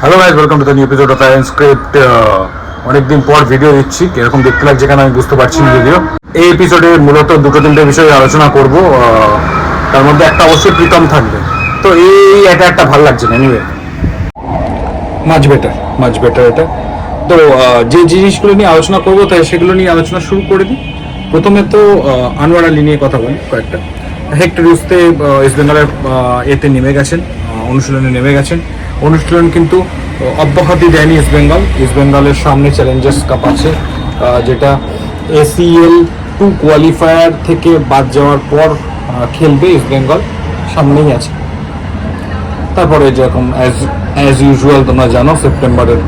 Hello guys welcome to the new episode of Ayan script অনেকদিন পর video দিচ্ছি। কীরকম দেখতে লাগছে কেন আমি বুঝতে পারছি না ভিডিও এই এপিসোডে মূলত দুটো তিনটে বিষয়ে আলোচনা করব। তার মধ্যে একটা অবশ্যই প্রীতম থাকবে। তো এই এটা একটা ভালো লাগছে না এনিওয়ে মাছ বেটার মাছ বেটার এটা। তো যে জিনিসগুলো নিয়ে আলোচনা করব, তাই সেগুলো নিয়ে আলোচনা শুরু করে দিই। প্রথমে তো আনোয়ার আলী নিয়ে কথা বলি কয়েকটা। হেক্টর ইউসতে ইস্ট বেঙ্গলের এতে নেমে গেছেন অনুশীলনে নেমে গেছেন। অনুশীলন কিন্তু অব্যাহতি দেয়নি ইস্ট বেঙ্গল ইস্ট বেঙ্গলের সামনে চ্যালেঞ্জার্স কাপ আছে যেটা এসিএল টু কোয়ালিফায়ার থেকে বাদ যাওয়ার পর খেলবে ইস্ট বেঙ্গল সামনেই আছে। তারপরে যেরকম অ্যাজ অ্যাজ ইউজুয়াল তোমরা জানো সেপ্টেম্বরের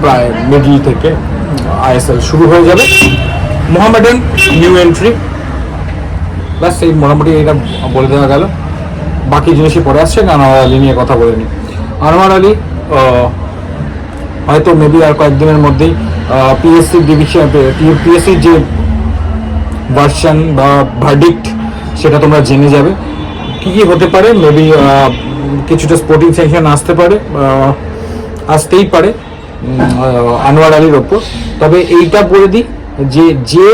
প্রায় মিডল থেকে আইএসএল শুরু হয়ে যাবে। মোহামেডান নিউ এন্ট্রি ব্যাস, এই মোটামুটি এটা বলে দেওয়া গেল। বাকি জিনিসই পরে আসছে আনোয়ার আলী নিয়ে কথা বলে নি আনোয়ার আলী হয়তো মেবি আর কয়েকদিনের মধ্যেই পিএসসি ডিভিশন পিএসসির যে ভার্সন বা ভার্ডিক্ট সেটা তোমরা জেনে যাবে। কি কি হতে পারে মেবি কিছুটা স্পোর্টিং সেকশন আসতে পারে আসতেই পারে আনোয়ার আলীর ওপর। তবে এইটা বলে দিই যে যে,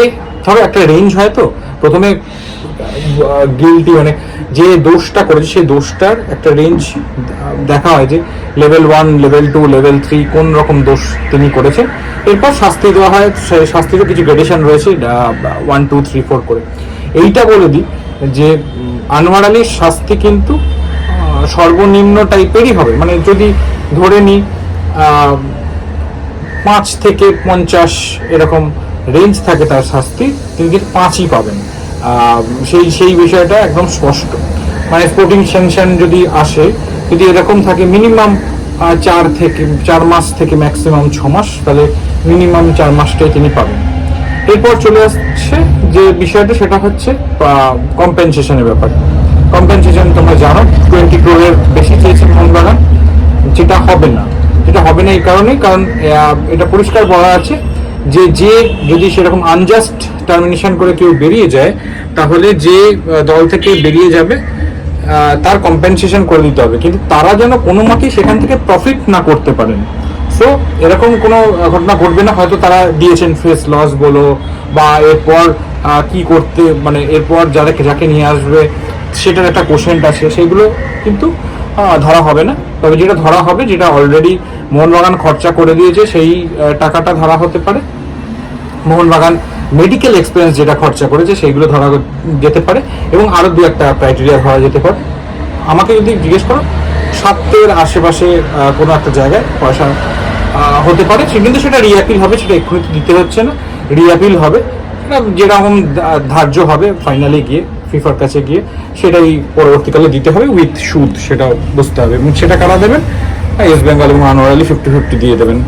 ধরো একটা রেঞ্জ হয় তো, প্রথমে গিলটি মানে যে দোষটা করেছে, সেই দোষটার একটা রেঞ্জ দেখা হয় যে level one level two level three কোন রকম দোষ তিনি করেছেন। এরপর শাস্তি দেওয়া হয় শাস্তিরও কিছু গ্রেডেশন রয়েছে ওয়ান টু থ্রি ফোর করে। এইটা বলে দিই যে আনোয়ার আলীর শাস্তি কিন্তু সর্বনিম্ন টাইপেরই হবে। মানে যদি ধরে নিই পাঁচ থেকে পঞ্চাশ এরকম রেঞ্জ থাকে তার শাস্তি, তিনি কিন্তু পাঁচই পাবেন। সেই সেই বিষয়টা একদম স্পষ্ট। মানে স্পোর্টিং স্যাংশন যদি আসে, যদি এরকম থাকে মিনিমাম চার থেকে, চার মাস থেকে ম্যাক্সিমাম ছ মাস, তাহলে মিনিমাম চার মাসটাই তিনি পাবেন। এরপর চলে আসছে যে বিষয়টা, সেটা হচ্ছে কম্পেনসেশনের ব্যাপার। কম্পেনসেশন তোমরা জানো টোয়েন্টি ক্রোরের বেশি চেয়েছে মোহনবাগান যেটা হবে না। যেটা হবে না এই কারণেই, কারণ এটা পরিষ্কার বলা আছে যে যে যদি সেরকম আনজাস্ট টার্মিনেশন করে কেউ বেরিয়ে যায়, তাহলে যে দল থেকে বেরিয়ে যাবে তার কম্পেনসেশন করে দিতে হবে। কিন্তু তারা যেন কোনো মতেই সেখান থেকে প্রফিট না করতে পারেন। সো এরকম কোনো ঘটনা ঘটবে না। হয়তো তারা দিয়েছেন ফেস লস বলো, বা এরপর কি করতে মানে এরপর যাদেরকে যাকে নিয়ে আসবে, সেটার একটা কোশ্চেন্ট আছে। সেগুলো কিন্তু ধরা হবে না। তবে যেটা ধরা হবে, যেটা অলরেডি মোহনবাগান খরচা করে দিয়েছে, সেই টাকাটা ধরা হতে পারে। মোহনবাগান মেডিকেল এক্সপেন্স যেটা খরচা করেছে, সেইগুলো ধরা যেতে পারে এবং আরও দু একটা ক্রাইটেরিয়া ধরা যেতে পারে। আমাকে যদি জিজ্ঞেস করো সাতের আশেপাশে কোনো একটা জায়গায় পয়সা হতে পারে, সে কিন্তু সেটা রিয়াপিল হবে, সেটা এক্ষুনি দিতে হচ্ছে না রিয়াপিল হবে। যেরকম ধার্য হবে ফাইনালে গিয়ে ফিফার কাছে গিয়ে, সেটাই পরবর্তীকালে দিতে হবে উইথ সুদ সেটা বুঝতে হবে। এবং সেটা কারা দেবেন? ইস্ট বেঙ্গল এবং আনোয়ার আলী ফিফটি ফিফটি দিয়ে দেবেন।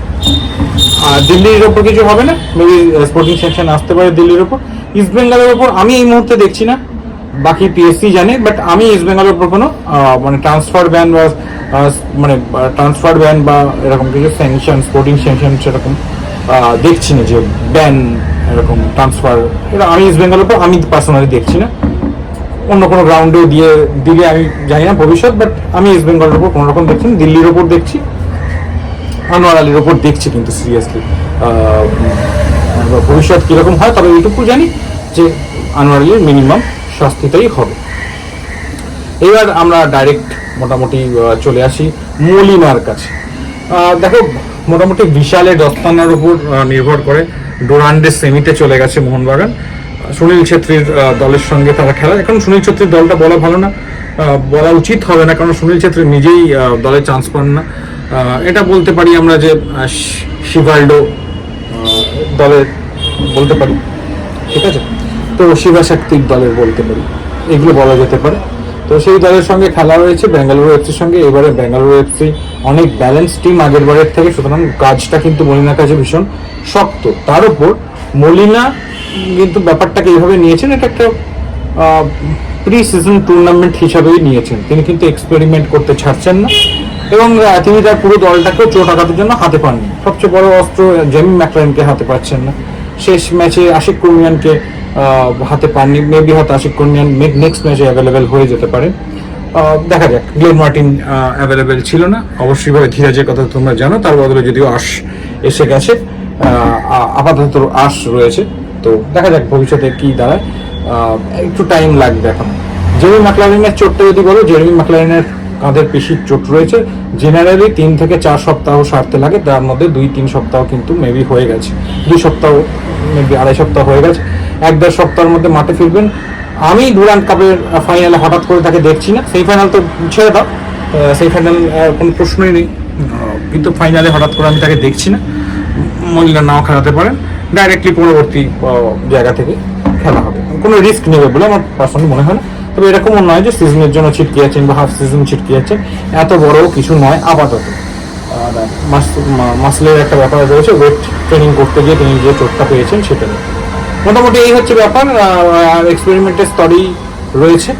আর দিল্লির ওপর কিছু হবে না? মেবি স্পোর্টিং সেকশন আসতে পারে দিল্লির ওপর। ইস্ট বেঙ্গলের ওপর আমি এই মুহূর্তে দেখছি না। বাকি পিএসসি জানে বাট আমি ইস্ট বেঙ্গলের ওপর কোনো মানে ট্রান্সফার ব্যান বা মানে ট্রান্সফার ব্যান বা এরকম কিছু স্যাংশন স্পোর্টিং স্যাংশন সেরকম দেখছি না যে ব্যান এরকম ট্রান্সফার এটা আমি ইস্ট বেঙ্গলের ওপর, আমি পার্সোনালি দেখছি না। অন্য কোনো গ্রাউন্ডেও দিয়ে দিলে আমি জানি না ভবিষ্যৎ বাট আমি ইস্ট বেঙ্গলের ওপর কোনো রকম দেখছি দিল্লির ওপর দেখছি, আনোয়ার আলীর ওপর দেখছি কিন্তু সিরিয়াসলি ভবিষ্যৎ কীরকম হয়, তবে এইটুকু জানি যে আনোয়ার আলীর মিনিমাম শাস্তিটাই হবে। এবার আমরা ডাইরেক্ট মোটামুটি চলে আসি মলিনার কাছে। দেখো, মোটামুটি বিশালের দস্তানার উপর নির্ভর করে ডোরান্ডের সেমিতে চলে গেছে মোহনবাগান। সুনীল ছেত্রীর দলের সঙ্গে তারা খেলা। এখন সুনীল ছেত্রীর দলটা বলা ভালো না। বলা উচিত হবে না, কারণ সুনীল ছেত্রী নিজেই দলে চান্স পান না। এটা বলতে পারি আমরা যে শিভাল্ডো দলের বলতে পারি। ঠিক আছে? তো শিবা শক্তির দলের বলতে পারি। এগুলো বলা যেতে পারে। তো সেই দলের সঙ্গে খেলা হয়েছে, বেঙ্গালুরু এফসির সঙ্গে। এবারে বেঙ্গালুরু এফসি অনেক ব্যালেন্স টিম আগের বারের থেকে, সুতরাং কাজটা কিন্তু মলিনার কাছে ভীষণ শক্ত। তার উপর মলিনা কিন্তু ব্যাপারটাকে এইভাবে নিয়েছেন, এটা একটা প্রি সিজন টুর্নামেন্ট হিসাবেই নিয়েছেন। তিনি কিন্তু এক্সপেরিমেন্ট করতে ছাড়ছেন না। এবং তিনি তার পুরো দলটাকেও চোট আঘাতের জন্য হাতে পাননি। সবচেয়ে বড় অস্ত্র জেমি ম্যাকলাইনকে হাতে পাচ্ছেন না। শেষ ম্যাচে আশিক কুরমিয়ানকে হাতে পাননি। মেবি হয়তো আশিক কুরমিয়ান নেক্সট ম্যাচে অ্যাভেলেবেল হয়ে যেতে পারে। দেখা যাক। গ্লেন মার্টিন অ্যাভেলেবেল ছিল না। অবশ্যই ভাবে ধীরাজের কথা তোমরা জানো। তার বদলে যদিও আশ এসে গেছে। আপাতত আশ রয়েছে। তো দেখা যাক ভবিষ্যতে কি দাঁড়ায়। একটু টাইম লাগবে এখন। জেমি ম্যাকলারিনের চোটটা যদি বলো জেমি ম্যাকলারিনের কাঁধের পেশির চোট রয়েছে। জেনারেলি তিন থেকে চার সপ্তাহ সারতে লাগে, তার মধ্যে দুই তিন সপ্তাহ কিন্তু মেবি হয়ে গেছে। দুই সপ্তাহ মেবি আড়াই সপ্তাহ হয়ে গেছে। এক দেড় সপ্তাহের মধ্যে মাঠে ফিরবেন। আমি ডুরান্ট কাপের ফাইনালে হঠাৎ করে তাকে দেখছি না। সেই ফাইনাল তো ছেড়ে দাও। সেই ফাইনাল কোনো প্রশ্নই নেই। কিন্তু ফাইনালে হঠাৎ করে আমি তাকে দেখছি না। মহিলা নাও খেলাতে পারেন। ডাইরেক্টলি পরবর্তী জায়গা থেকে খেলা হবে। কোনো রিস্ক নেবে বলে আমার পার্সোনালি মনে হয় না। তবে এরকমও নয় যে সিজনের জন্য ছিটকে আছেন বা হাফ সিজন ছিটকে আছেন, এত বড় কিছু নয়, আপাতত। মাসলের একটা ব্যাপার রয়েছে ওয়েট ট্রেনিং করতে গিয়ে তিনি যে চোটটা পেয়েছেন সেটা নিয়ে। মোটামুটি এই হচ্ছে ব্যাপার এক্সপেরিমেন্টের স্তরেই রয়েছে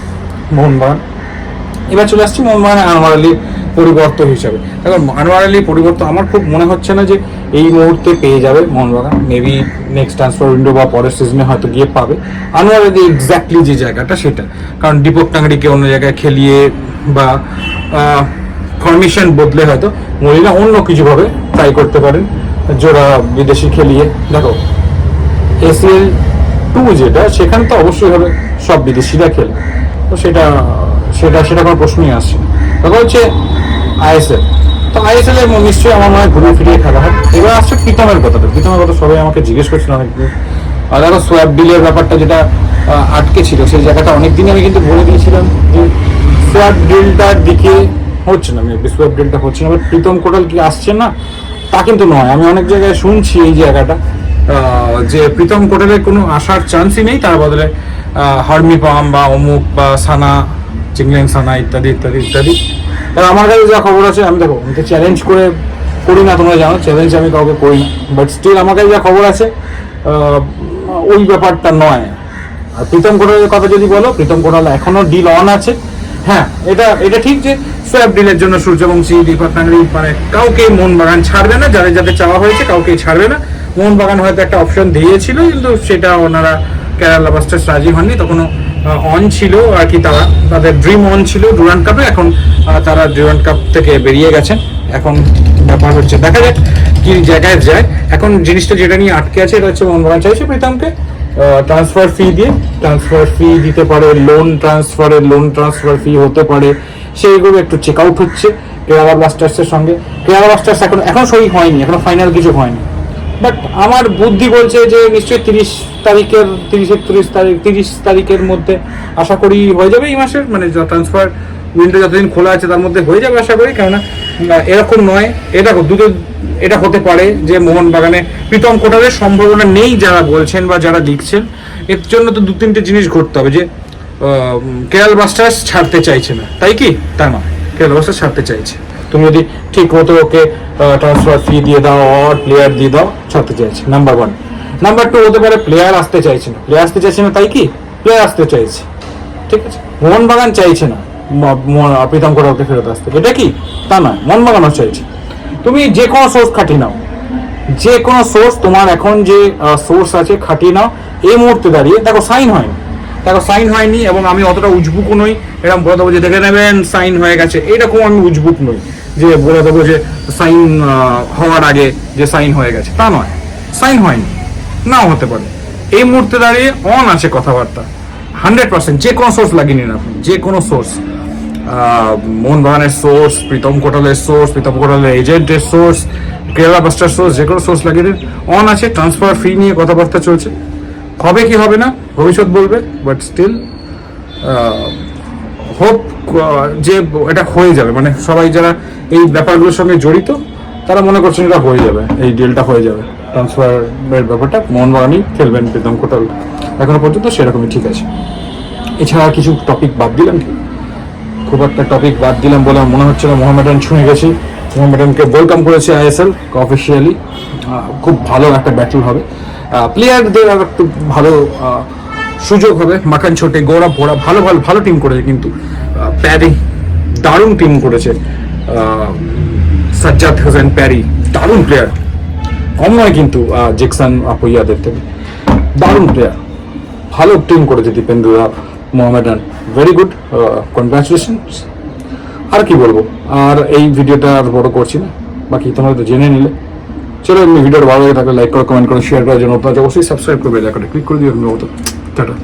মোহনবাগান। এবার চলে আসছি মোহনবাগান আনোয়ার আলীর পরিবর্তন হিসাবে। দেখো আনোয়ার আলীর পরিবর্তন আমার খুব মনে হচ্ছে না যে এই মুহূর্তে পেয়ে যাবে Mohun Bagan. Maybe next transfer window বা পরের সিজনে হয়তো গিয়ে পাবে। আনোয়ার আলী এক্স্যাক্টলি যে জায়গাটা সেটা। কারণ দীপক টাঙ্গারিকে অন্য জায়গায় খেলিয়ে বা ফরমেশন বদলে হয়তো মহিলা অন্য কিছুভাবে ট্রাই করতে পারেন, জোড়া বিদেশি খেলিয়ে। দেখো এসিএল টু যেটা, সেখানে তো অবশ্যই হবে, সব বিদেশিরা খেলে তো সেটা সেটা সেটা কোনো প্রশ্নই আসছে না। তবে হচ্ছে আইএসএল তো আইএসএল এর নিশ্চয়ই আমার মনে ঘুরে ফিরিয়ে খেলা হয়। এবার আসছে প্রীতমের কথাটা প্রীতমের কথা সবাই আমাকে জিজ্ঞেস করছিল অনেক আর দেখো সোয়াব ডিলের ব্যাপারটা যেটা আটকে ছিল, সেই জায়গাটা অনেকদিন আমি কিন্তু বলে দিয়েছিলাম যে সোয়াব ডিলটার দিকে হচ্ছে না আমি সোয়াব ডিলটা হচ্ছে না। এবার প্রীতম কোটাল কি আসছে না, তা কিন্তু নয়। আমি অনেক জায়গায় শুনছি এই জায়গাটা যে প্রীতম কোটালের কোনো আসার চান্সই নেই। তার বদলে হার্মি পাম বা অমুক বা সানা চিংলেন সানা ইত্যাদি ইত্যাদি ইত্যাদি। এবার আমার কাছে যা খবর আছে, আমি দেখো, আমি তো চ্যালেঞ্জ করে করি না, তোমরা জানো চ্যালেঞ্জ আমি কাউকে করি না। বাট স্টিল আমার কাছে যা খবর আছে ওই ব্যাপারটা নয়। আর প্রীতম কোটালের কথা যদি বলো, প্রীতম কোটাল এখনও ডিল অন আছে। হ্যাঁ এটা এটা ঠিক যে সোয়াব ডিলের জন্য সূর্যবংশী, দীপক টাঙ্গরি মানে কাউকে মোহনবাগান ছাড়বে না, যাদের যাদের চাওয়া হয়েছে কাউকে ছাড়বে না। মোহনবাগান হয়তো একটা অপশন দিয়েছিল, কিন্তু সেটা ওনারা কেরালা বাস্টার্স রাজি হননি, তখনও অন ছিল আর কি তারা, তাদের ড্রিম অন ছিল ডুরান্ট কাপে। এখন তারা ডুরান্ট কাপ থেকে বেরিয়ে গেছেন এখন ব্যাপার হচ্ছে, দেখা যাক কি জায়গায় যায়। এখন জিনিসটা যেটা নিয়ে আটকে আছে, এটা হচ্ছে মোহনবাগান চাইছে প্রীতমকে ট্রান্সফার ফি দিয়ে ট্রান্সফার ফি দিতে পারে লোন ট্রান্সফারের লোন ট্রান্সফার ফি হতে পারে। সেইগুলো একটু চেক আউট হচ্ছে কেরালা ব্লাস্টার্সের সঙ্গে। কেরালা ব্লাস্টার্স এখন এখন সই হয়নি, এখনও ফাইনাল কিছু হয়নি। বাট আমার বুদ্ধি বলছে যে নিশ্চয়ই তিরিশ তারিখের তিরিশ একত্রিশ তারিখ, তিরিশ তারিখের মধ্যে আশা করি হয়ে যাবে এই মাসের মানে ট্রান্সফার উইন্ডো যতদিন খোলা আছে তার মধ্যে হয়ে যাবে আশা করি, কেননা এরকম নয়। এটা দুটো, এটা হতে পারে যে মোহনবাগানে প্রীতম কোটারের সম্ভাবনা নেই যারা বলছেন বা যারা লিখছেন। এর জন্য তো দু তিনটে জিনিস ঘটতে হবে যে কেরাল ব্লাস্টার্স ছাড়তে চাইছে না। তাই কি? তা না কেরাল ব্লাস্টার্স ছাড়তে চাইছে। তুমি যদি ঠিক মতো ওকে ট্রান্সফার ফি দিয়ে দাও অর প্লেয়ার দিয়ে দাও, ছাড়তে চাইছে। নাম্বার ওয়ান নাম্বার টু হতে পারে প্লেয়ার আসতে চাইছে না। প্লেয়ার আসতে চাইছে না তাই কি? প্লেয়ার আসতে চাইছে। ঠিক আছে? মোহনবাগান চাইছে না। প্রীতম ম- ওকে ফেরত আসতে। এটা কি? তা নয়। মোহনবাগানও চাইছে। তুমি যে কোনো সোর্স খাটিয়ে নাও। যে কোনো সোর্স তোমার এখন যে সোর্স আছে, খাটিয়ে নাও। এই মুহূর্তে দাঁড়িয়ে দেখো সাইন হয়নি। দেখো সাইন হয়নি এবং আমি অতটা উজবুকও নই। এরকম বলে দেবো যে দেখে নেবেন সাইন হয়ে গেছে। এরকম আমি উজবুক নই। যে বলে দেবো যে সাইন হওয়ার আগে যে সাইন হয়ে গেছে, তা নয়। সাইন হয়নি, নাও হতে পারে। এই মুহূর্তে দাঁড়িয়ে অন আছে কথাবার্তা। হান্ড্রেড পার্সেন্ট যে কোনো সোর্স লাগিয়ে নিন আপনি, যে কোনো সোর্স মোহনবাগানের সোর্স প্রীতম কোটালের সোর্স প্রীতম কোটালের এজেন্টের সোর্স কেরালা বাস্টার সোর্স যে কোনো সোর্স লাগিয়ে দিন। অন আছে ট্রান্সফার ফি নিয়ে কথাবার্তা চলছে। হবে কি হবে না, ভবিষ্যৎ বলবে বাট স্টিল হোপ যে এটা হয়ে যাবে। মানে সবাই যারা এই ব্যাপারগুলোর সঙ্গে জড়িত, তারা মনে করছেন এটা হয়ে যাবে, এই ডিলটা হয়ে যাবে। ট্রান্সফারের ব্যাপারটা মোহনবাগানই খেলবেন প্রীতম কোটাল। এখনও পর্যন্ত সেরকমই ঠিক আছে। এছাড়া কিছু টপিক বাদ দিলাম কি? খুব একটা টপিক বাদ দিলাম বলে মনে হচ্ছে না মোহামেডান ছুঁয়ে গেছি। মোহামেডানকে ওয়েলকাম করেছে আইএসএল অফিসিয়ালি খুব ভালো একটা ব্যাটল হবে। প্লেয়ারদের আর একটু ভালো সুযোগ হবে। মাখান ছোটে, গৌরব ভোরা, ভালো ভালো ভালো টিম করেছে কিন্তু প্যারি দারুণ টিম করেছে। সাজ্জাদ হোসেন প্যারি, দারুণ প্লেয়ার কম নয় কিন্তু জেকসান আপুইয়াদের থেকে। দারুণ প্লেয়ার ভালো টিম করেছে দীপেন্দ্ররা মোহামেডান ভেরি গুড কনগ্রাচুলেশন আর কি বলব? আর এই ভিডিওটা আর বড় করছি না। বাকি তোমরা তো জেনে নিলে। চলো, এমনি ভিডিওটা ভালো লাগে থাকলে লাইক করো কমেন্ট করো শেয়ার করার জন্য অবশ্যই সাবস্ক্রাইব করবে। ক্লিক করে দিও টাটা।